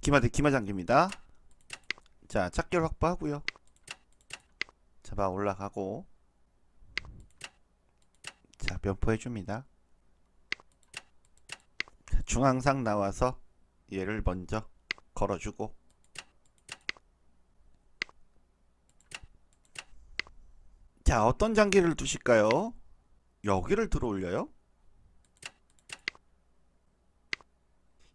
기마대 기마장기입니다. 자, 착결 확보하고요. 잡아 올라가고 자, 면포해 줍니다. 중앙상 나와서 얘를 먼저 걸어주고 자, 어떤 장기를 두실까요? 여기를 들어 올려요?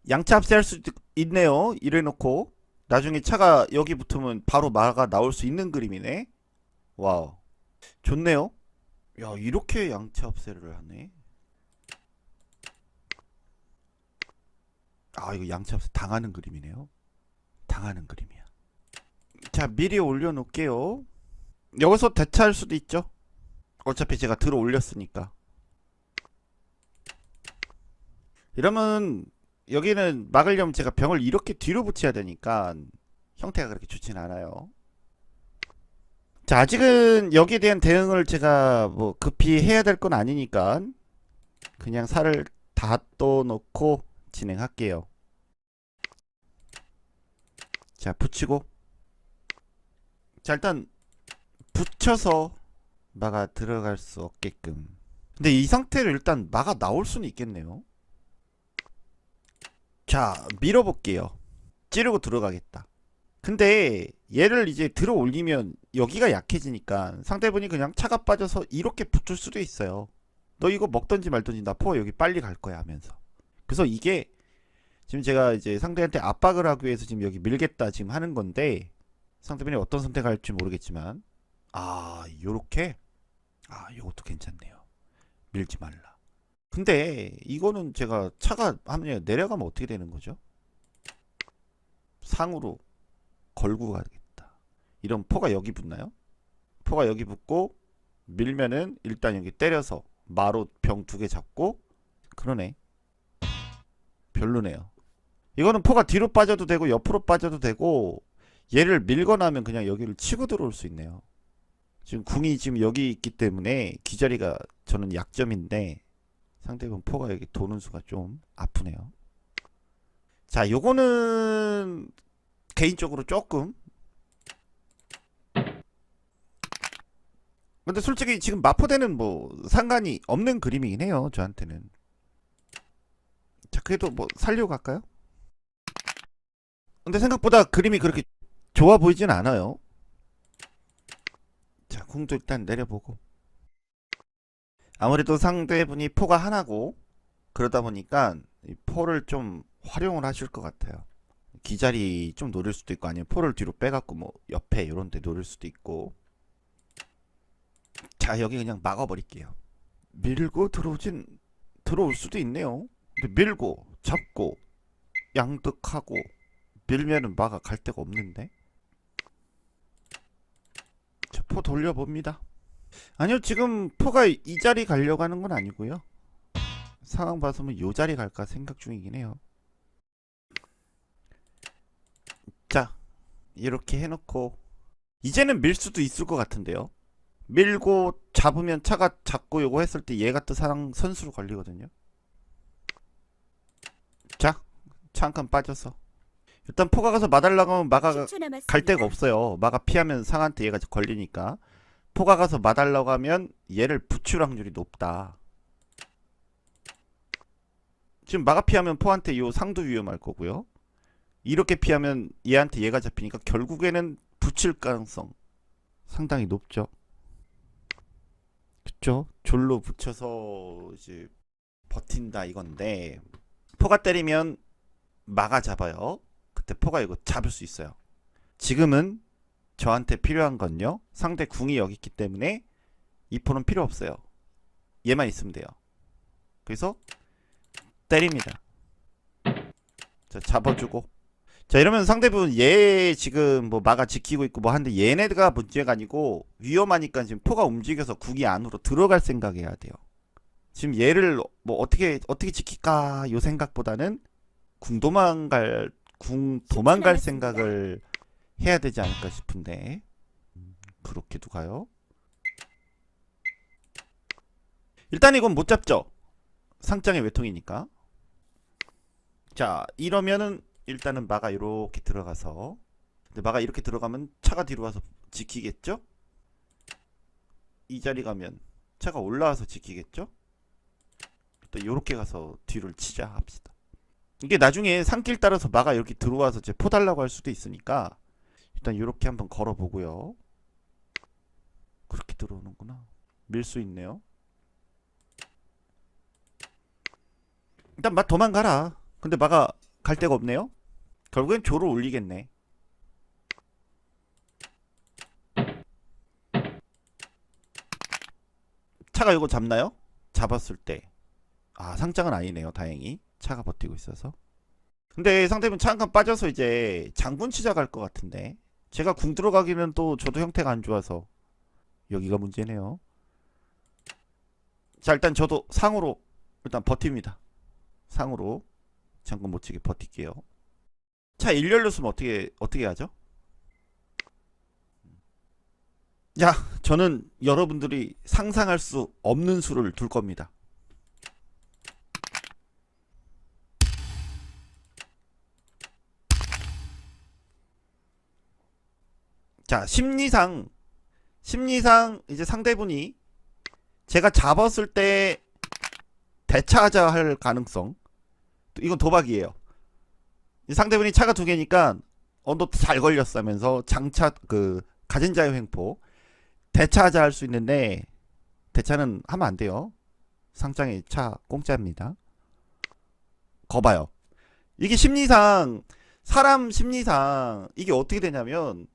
양차 합세할 수도 있네요. 이래 놓고 나중에 차가 여기 붙으면 바로 마가 나올 수 있는 그림이네. 와우, 좋네요. 야, 이렇게 양차 합세를 하네. 아, 이거 양차 합세 당하는 그림이네요. 당하는 그림이야. 자, 미리 올려 놓을게요. 여기서 대차할 수도 있죠. 어차피 제가 들어 올렸으니까. 이러면 여기는 막으려면 제가 병을 이렇게 뒤로 붙여야 되니까 형태가 그렇게 좋진 않아요. 자, 아직은 여기에 대한 대응을 제가 뭐 급히 해야 될 건 아니니까 그냥 살을 다 떠 놓고 진행할게요. 자, 붙이고 자, 일단 붙여서 마가 들어갈 수 없게끔 근데 이 상태로 일단 마가 나올 수는 있겠네요. 자, 밀어볼게요. 찌르고 들어가겠다. 근데 얘를 이제 들어 올리면 여기가 약해지니까 상대분이 그냥 차가 빠져서 이렇게 붙을 수도 있어요. 너 이거 먹던지 말던지 나 포 여기 빨리 갈 거야 하면서. 그래서 이게 지금 제가 이제 상대한테 압박을 하기 위해서 지금 여기 밀겠다 지금 하는 건데 상대분이 어떤 선택을 할지 모르겠지만 아, 요렇게 아, 요것도 괜찮네요. 밀지 말라. 근데 이거는 제가 차가 하면 내려가면 어떻게 되는 거죠? 상으로 걸고 가겠다. 이런 포가 여기 붙나요? 포가 여기 붙고 밀면은 일단 여기 때려서 마로 병 두 개 잡고 그러네. 별로네요. 이거는 포가 뒤로 빠져도 되고 옆으로 빠져도 되고 얘를 밀거나 하면 그냥 여기를 치고 들어올 수 있네요. 지금 궁이 지금 여기 있기 때문에 기자리가 저는 약점인데 상대방 포가 여기 도는 수가 좀 아프네요. 자, 요거는 개인적으로 조금 근데 솔직히 지금 마포대는 뭐 상관이 없는 그림이긴 해요. 저한테는. 자, 그래도 뭐 살려고 할까요? 근데 생각보다 그림이 그렇게 좋아 보이진 않아요. 자, 궁도 일단 내려보고. 아무래도 상대분이 포가 하나고 그러다 보니까 이 포를 좀 활용을 하실 것 같아요. 기자리 좀 노릴 수도 있고 아니면 포를 뒤로 빼갖고 뭐 옆에 이런 데 노릴 수도 있고 자 여기 그냥 막아버릴게요. 밀고 들어오진 들어올 수도 있네요. 근데 밀고 잡고 양득하고 밀면은 막아 갈 데가 없는데 자, 포 돌려봅니다. 아니요 지금 포가 이 자리 가려고 하는 건 아니고요. 상황 봐서는 요 자리 갈까 생각 중이긴 해요. 자 이렇게 해놓고 이제는 밀 수도 있을 것 같은데요. 밀고 잡으면 차가 잡고 요거 했을 때 얘가 또 사랑 선수로 걸리거든요. 자, 차 한 칸 빠져서 일단 포가 가서 마달라가면 마가 10초 남았습니다. 갈 데가 없어요. 마가 피하면 상한테 얘가 걸리니까 포가 가서 마달라고 하면 얘를 붙일 확률이 높다. 지금 마가 피하면 포한테 요 상도 위험할 거고요. 이렇게 피하면 얘한테 얘가 잡히니까 결국에는 붙일 가능성 상당히 높죠. 그쵸? 졸로 붙여서 이제 버틴다 이건데 포가 때리면 마가 잡아요. 그때 포가 이거 잡을 수 있어요. 지금은 저한테 필요한 건요. 상대 궁이 여기 있기 때문에 이 포는 필요 없어요. 얘만 있으면 돼요. 그래서 때립니다. 자, 잡아주고. 자, 이러면 상대분 얘 지금 뭐 마가 지키고 있고 뭐 하는데 얘네가 문제가 아니고 위험하니까 지금 포가 움직여서 궁이 안으로 들어갈 생각해야 돼요. 지금 얘를 뭐 어떻게 어떻게 지킬까 요 생각보다는 궁 도망갈 궁 도망갈. 생각을 해야 되지 않을까 싶은데 음, 그렇게 두가요. 일단 이건 못 잡죠. 상장의 외통이니까. 자 이러면은 일단은 마가 이렇게 들어가서 근데 마가 이렇게 들어가면 차가 뒤로 와서 지키겠죠? 이 자리 가면 차가 올라와서 지키겠죠? 일단 이렇게 가서 뒤를 치자 합시다. 이게 나중에 산길 따라서 마가 이렇게 들어와서 제 포달라고 할 수도 있으니까 일단 이렇게 한번 걸어보고요. 그렇게 들어오는구나. 밀수 있네요. 일단 마 도망가라. 근데 마가 갈 데가 없네요. 결국엔 조를 올리겠네. 차가 이거 잡나요? 잡았을 때. 아, 상장은 아니네요. 다행히. 차가 버티고 있어서. 근데 상대분 차한 칸 빠져서 이제 장군 치자 갈 것 같은데. 제가 궁 들어가기는 또 저도 형태가 안 좋아서 여기가 문제네요. 자, 일단 저도 상으로 일단 버팁니다. 상으로 장군 못 치게 버틸게요. 차 일렬로으면 어떻게 어떻게 하죠? 자, 저는 여러분들이 상상할 수 없는 수를 둘 겁니다. 자, 심리상 심리상 이제 상대분이 제가 잡았을 때 대차하자 할 가능성 이건 도박이에요. 이 상대분이 차가 두 개니까 언더 잘 걸렸으면서 장차 그 가진 자의 횡포 대차하자 할 수 있는데 대차는 하면 안 돼요. 상장에 차 공짜입니다. 거봐요. 이게 심리상 사람 심리상 이게 어떻게 되냐면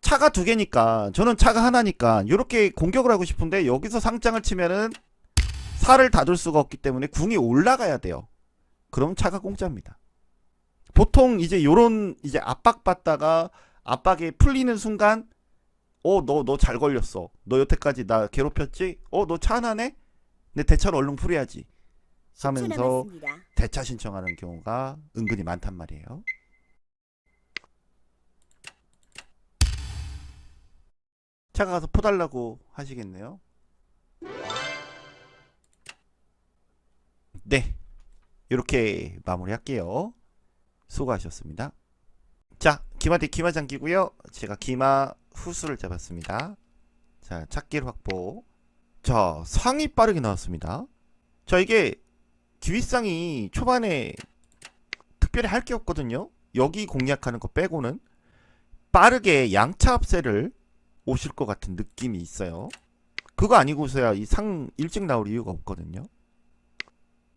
차가 두 개니까 저는 차가 하나니까 이렇게 공격을 하고 싶은데 여기서 상장을 치면은 살을 닫을 수가 없기 때문에 궁이 올라가야 돼요. 그럼 차가 공짜입니다. 보통 이제 요런 이제 압박 받다가 압박이 풀리는 순간 어 너 너 잘 걸렸어. 너 여태까지 나 괴롭혔지? 어 너 차 하나네? 내 대차를 얼른 풀어야지. 하면서. 대차 신청하는 경우가 은근히 많단 말이에요. 차가 가서 포달라고 하시겠네요. 네. 이렇게 마무리할게요. 수고하셨습니다. 자, 기마 대 기마 장기고요. 제가 기마 후수를 잡았습니다. 자, 찾길 확보. 자, 상이 빠르게 나왔습니다. 자, 이게 기위상이 초반에 특별히 할 게 없거든요. 여기 공략하는 거 빼고는 빠르게 양차 합세를 오실 것 같은 느낌이 있어요. 그거 아니고서야 이 상 일찍 나올 이유가 없거든요.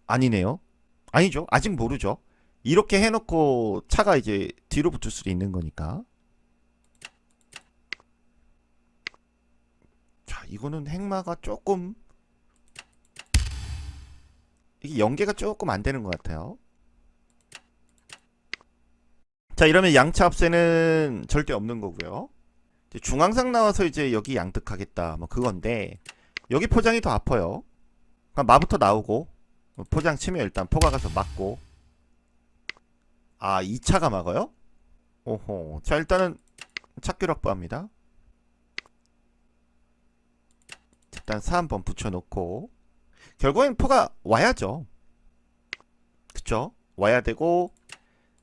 아니네요. 아니죠. 아직 모르죠. 이렇게 해놓고 차가 이제 뒤로 붙을 수도 있는 거니까. 자, 이거는 행마가 조금 이게 연계가 조금 안 되는 것 같아요. 자, 이러면 양차 합세는 절대 없는 거고요. 중앙상 나와서 이제 여기 양득하겠다. 뭐 그건데 여기 포장이 더 아파요. 그러니까 마부터 나오고 포장 치면 일단 포가 가서 맞고. 아 2차가 막아요? 오호. 자 일단은 찾기로 확보합니다. 일단 4 한번 붙여놓고. 결국엔 포가 와야죠. 그쵸? 와야 되고.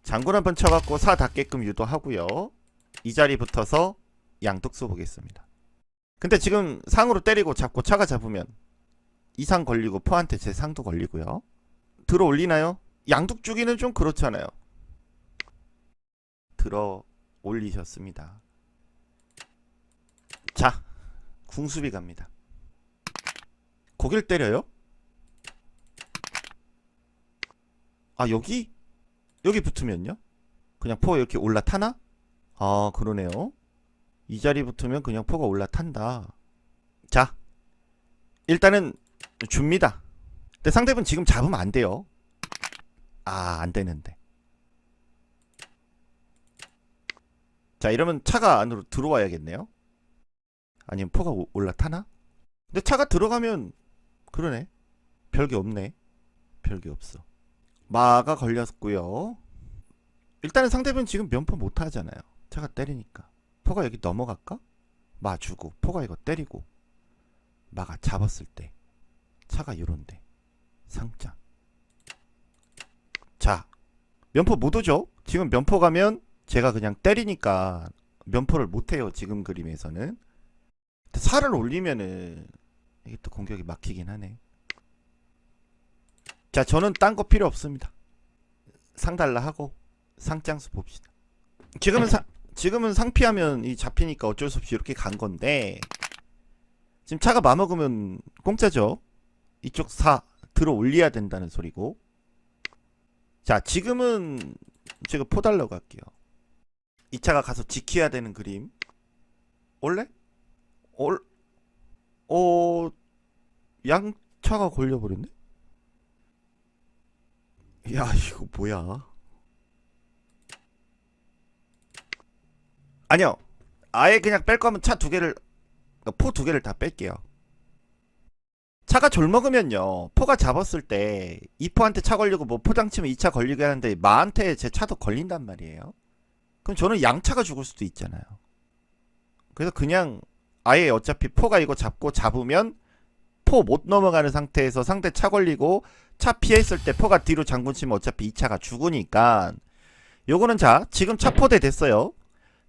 장군 한번 쳐갖고 4 닿게끔 유도하고요. 이 자리 붙어서 양득수 보겠습니다 근데 지금 상으로 때리고 잡고 차가 잡으면 이상 걸리고 포한테 제 상도 걸리고요. 들어 올리나요? 양득 주기는 좀 그렇잖아요. 들어 올리셨습니다. 자, 궁수비 갑니다. 고개를 때려요? 아, 여기? 여기 붙으면요? 그냥 포 이렇게 올라타나? 아, 그러네요. 이 자리 붙으면 그냥 포가 올라탄다. 자, 일단은 줍니다. 근데 상대분 지금 잡으면 안 돼요. 아, 안 되는데. 자, 이러면 차가 안으로 들어와야겠네요. 아니면 포가 오- 올라타나? 근데 차가 들어가면 그러네. 별게 없네. 별게 없어. 마가 걸렸고요. 일단은 상대분 지금 면포 못 하잖아요. 차가 때리니까. 포가 여기 넘어갈까? 마 주고 포가 이거 때리고 마가 잡았을 때 차가 요런데 상장 자 면포 못 오죠? 지금 면포 가면 제가 그냥 때리니까 면포를 못 해요. 지금 그림에서는. 살을 올리면은 이게 또 공격이 막히긴 하네. 자, 저는 딴 거 필요 없습니다. 상달라 하고 상장수 봅시다. 지금은 상 지금은 상피하면 이 잡히니까 어쩔 수 없이 이렇게 간 건데 지금 차가 마먹으면 공짜죠. 이쪽 사 들어 올려야 된다는 소리고. 자, 지금은 제가 포달라고 할게요. 이 차가 가서 지켜야 되는 그림. 올래? 올, 어, 양차가 걸려버렸네? 야, 이거 뭐야? 아니요. 아예 그냥 뺄 거면 차 두 개를, 포 두 개를 다 뺄게요. 차가 졸먹으면요. 포가 잡았을 때, 이 포한테 차 걸리고 뭐 포장 치면 이차 걸리게 하는데, 마한테 제 차도 걸린단 말이에요. 그럼 저는 양차가 죽을 수도 있잖아요. 그래서 그냥 아예 어차피 포가 이거 잡고 잡으면 포 못 넘어가는 상태에서 상대 차 걸리고 차 피했을 때 포가 뒤로 장군 치면 어차피 이 차가 죽으니까 요거는 자 지금 차 포대 됐어요.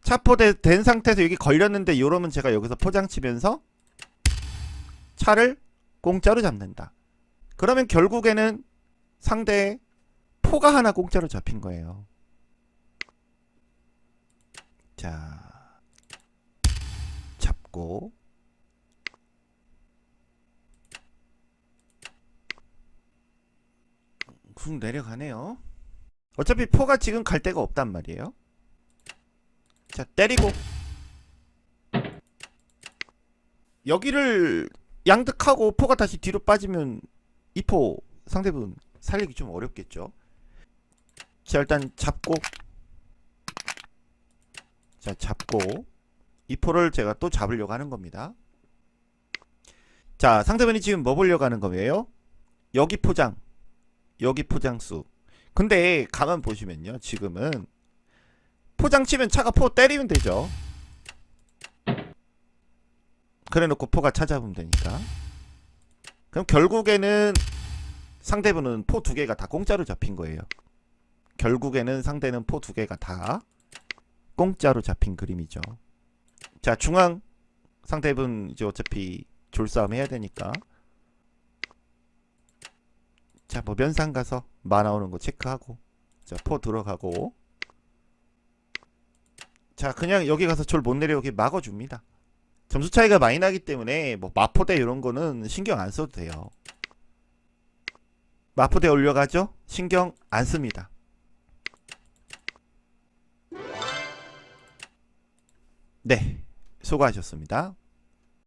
차 포대 된 상태에서 여기 걸렸는데 이러면 제가 여기서 포장 치면서 차를 공짜로 잡는다. 그러면 결국에는 상대의 포가 하나 공짜로 잡힌 거예요. 자 잡고 훅 내려가네요. 어차피 포가 지금 갈 데가 없단 말이에요. 자 때리고 여기를 양득하고 포가 다시 뒤로 빠지면 이포 상대분 살리기 좀 어렵겠죠. 자 일단 잡고 자 잡고 이 포를 제가 또 잡으려고 하는 겁니다. 자 상대방이 지금 뭐 보려고 하는 거예요? 여기 포장 여기 포장수 근데 가만 보시면요 지금은 포장 치면 차가 포 때리면 되죠. 그래 놓고 포가 찾아보면 되니까. 그럼 결국에는 상대분은 포 두 개가 다 공짜로 잡힌 거예요. 결국에는 상대는 포 두 개가 다 공짜로 잡힌 그림이죠. 자 중앙 상대분 이제 어차피 졸싸움 해야 되니까. 자뭐 면상 가서 마 나오는 거 체크하고. 자포 들어가고 자 그냥 여기 가서 졸못 내려오게 막아줍니다. 점수 차이가 많이 나기 때문에 뭐 마포대 이런 거는 신경 안 써도 돼요. 마포대 올려가죠? 신경 안 씁니다. 네. 수고하셨습니다